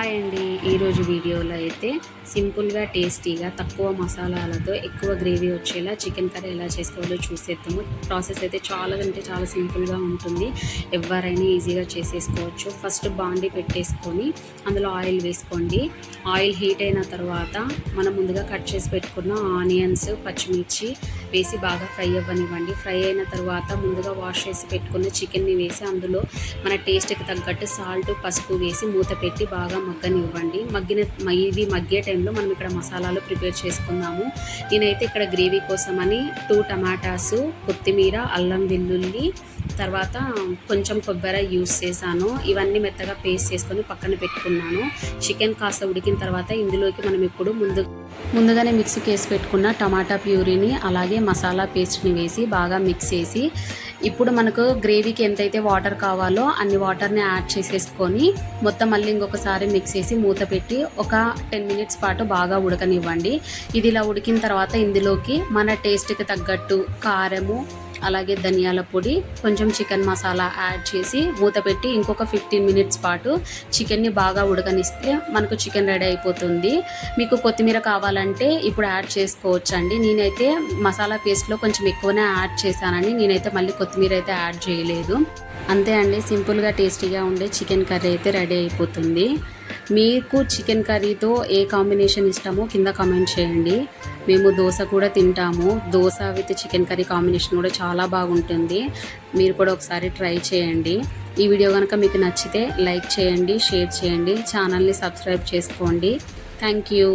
Hi అండి ఈరోజు వీడియోలో అయితే సింపుల్గా టేస్టీగా తక్కువ మసాలాలతో ఎక్కువ గ్రేవీ వచ్చేలా చికెన్ కర్రీ ఎలా చేసుకోవాలో చూసేద్దాము. ప్రాసెస్ అయితే చాలా అంటే చాలా సింపుల్గా ఉంటుంది. ఎవరైనా ఈజీగా చేసేసుకోవచ్చు. ఫస్ట్ బాండి పెట్టేసుకొని అందులో ఆయిల్ వేసుకోండి. ఆయిల్ హీట్ అయిన తర్వాత మనం ముందుగా కట్ చేసి పెట్టుకున్న ఆనియన్స్ పచ్చిమిర్చి వేసి బాగా ఫ్రై అవ్వనివ్వండి. ఫ్రై అయిన తర్వాత ముందుగా వాష్ చేసి పెట్టుకున్న చికెన్ని వేసి అందులో మన టేస్ట్కి తగ్గట్టు సాల్ట్ పసుపు వేసి మూత పెట్టి బాగా మగ్గనివ్వండి. మగ్గిన మ- ఇవి మగ్గే టైంలో మనం ఇక్కడ మసాలాలు ప్రిపేర్ చేసుకుందాము. నేనైతే ఇక్కడ గ్రేవీ కోసమని టూ టమాటాసు కొత్తిమీర అల్లం వెల్లుల్లి తర్వాత కొంచెం కొబ్బరి యూస్ చేశాను. ఇవన్నీ మెత్తగా పేస్ట్ చేసుకొని పక్కన పెట్టుకున్నాను. చికెన్ కాస్త ఉడికిన తర్వాత ఇందులోకి మనం ఇప్పుడు ముందు ముందుగానే మిక్సీకి వేసి పెట్టుకున్న టమాటా ప్యూరీని అలాగే మసాలా పేస్ట్ని వేసి బాగా మిక్స్ చేసి ఇప్పుడు మనకు గ్రేవీకి ఎంతైతే వాటర్ కావాలో అన్ని వాటర్ని యాడ్ చేసేసుకొని మొత్తం మళ్ళీ ఇంకొకసారి మిక్స్ చేసి మూత పెట్టి ఒక టెన్ మినిట్స్ పాటు బాగా ఉడకనివ్వండి. ఇది ఇలా ఉడికిన తర్వాత ఇందులోకి మన టేస్ట్కి తగ్గట్టు కారము అలాగే ధనియాల పొడి కొంచెం చికెన్ మసాలా యాడ్ చేసి మూత పెట్టి ఇంకొక ఫిఫ్టీన్ మినిట్స్ పాటు చికెన్ని బాగా ఉడకనిస్తే మనకు చికెన్ రెడీ అయిపోతుంది. మీకు కొత్తిమీర కావాలంటే ఇప్పుడు యాడ్ చేసుకోవచ్చు అండి నేనైతే మసాలా పేస్ట్లో కొంచెం ఎక్కువనే యాడ్ చేశానని నేనైతే మళ్ళీ కొత్తిమీర అయితే యాడ్ చేయలేదు. అంతే అండి సింపుల్గా టేస్టీగా ఉండే చికెన్ కర్రీ అయితే రెడీ అయిపోతుంది. మీకు చికెన్ కర్రీతో ఏ కాంబినేషన్ ఇష్టమో కింద కామెంట్ చేయండి. మేము దోశ కూడా తింటాము. Dosa with chicken curry combination కూడా చాలా బాగుంటుంది. మీరు కూడా ఒకసారి ట్రై చేయండి. ఈ వీడియో కనుక మీకు నచ్చితే లైక్ చేయండి షేర్ చేయండి ఛానల్ని సబ్స్క్రైబ్ చేసుకోండి. Thank you